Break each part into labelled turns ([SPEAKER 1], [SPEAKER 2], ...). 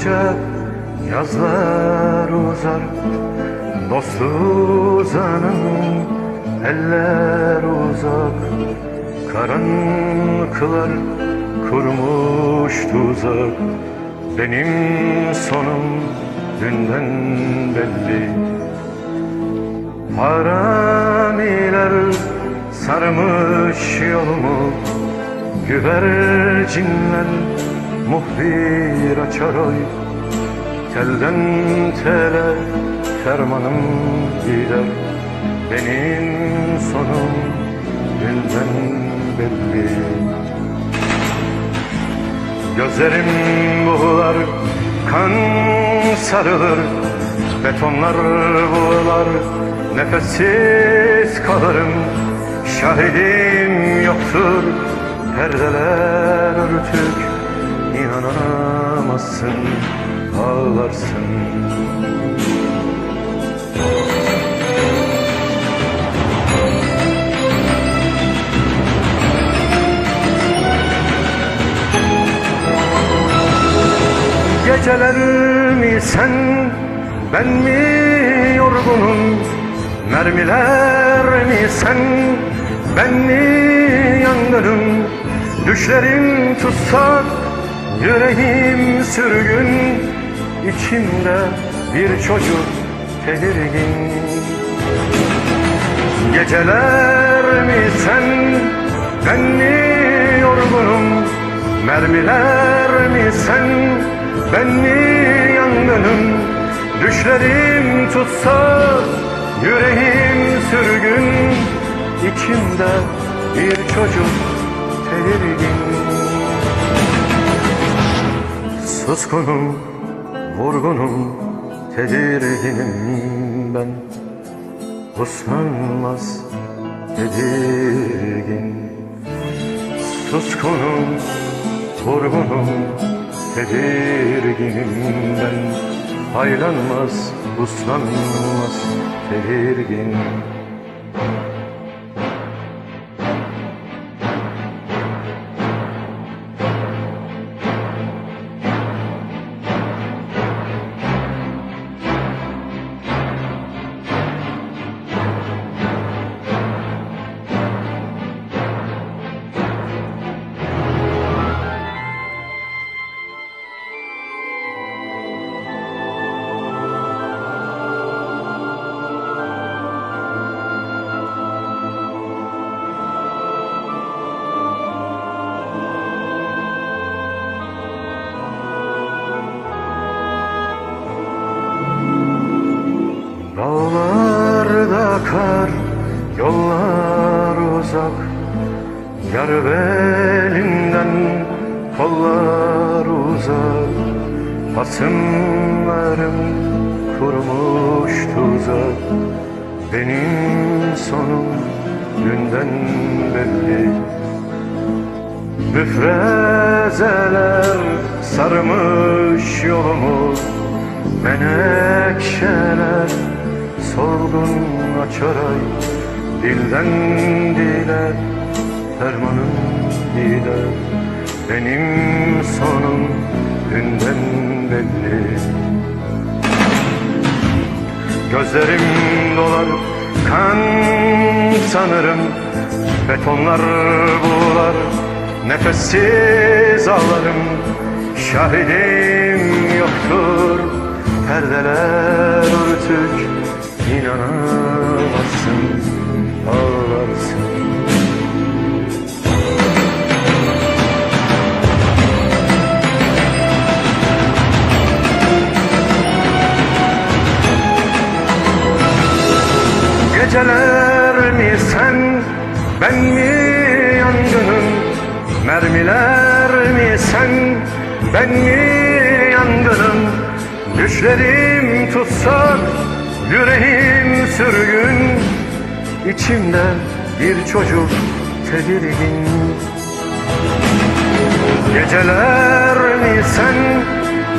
[SPEAKER 1] sıcak yazlar uzar. Dostu uzanın eller uzak. Karanlıklar kurmuş tuzak. Benim sonum dünden belli. Haramiler sarmış yolumu. Güvercinler muhbir açar oy. Telden tele fermanım gider. Benim sonum günden belli. Gözlerim buğular, kan sarılır. Betonlar buğular, nefessiz kalırım. Şahidim yoktur, perdeler örtük İnanamazsın, ağlarsın. Geceler mi sen, ben mi yorgunum? Mermiler mi sen, ben mi yangınım? Düşlerim tutsak, yüreğim sürgün İçimde bir çocuk tedirgin. Geceler mi sen, ben mi yorgunum? Mermiler mi sen, ben mi yangınım? Düşlerim tutsa, yüreğim sürgün İçimde bir çocuk tedirgin Suskunum, vurgunum, tedirginim ben. Uslanmaz, tedirgin. Suskunum, vurgunum, tedirginim ben. Haylanmaz, uslanmaz, tedirgin Dağlarda kar, yollar uzak. Yar belinden kollar uzak. Hasımlarım kurmuş tuzak. Benim sonum günden belli. Müfrezeler sarmış yolumu. Menekşeler solgun açar ay Dilden dile fermanım dile. Benim sonum dünden belli. Gözlerim dolar kan sanırım. Betonlar buğular nefessiz ağlarım. Şahidim yoktur perdeler örtük İnanamazsın ağlarsın. Geceler mi sen, ben mi yangınım? Mermiler mi sen, ben mi yangınım? Düşlerim tutsak, yüreğim sürgün İçimde bir çocuk tedirgin. Geceler mi sen,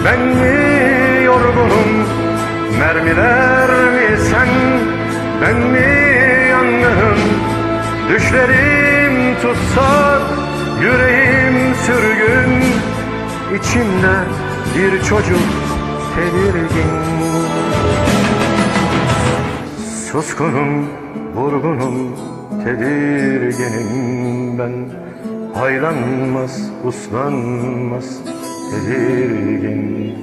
[SPEAKER 1] ben mi yorgunum? Mermiler mi sen, ben mi yangınım? Düşlerim tutsak, yüreğim sürgün İçimde bir çocuk tedirgin Suskunum, vurgunum, tedirginim ben. Haylanmaz, uslanmaz, tedirgin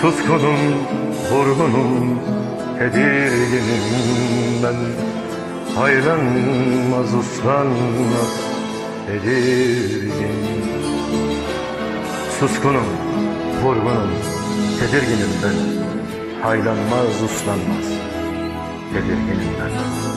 [SPEAKER 1] Suskunum, vurgunum, tedirginim ben. Haylanmaz, uslanmaz, tedirgin Suskunum, vurgunum, tedirginim ben. Haylanmaz, uslanmaz, tedirginim ben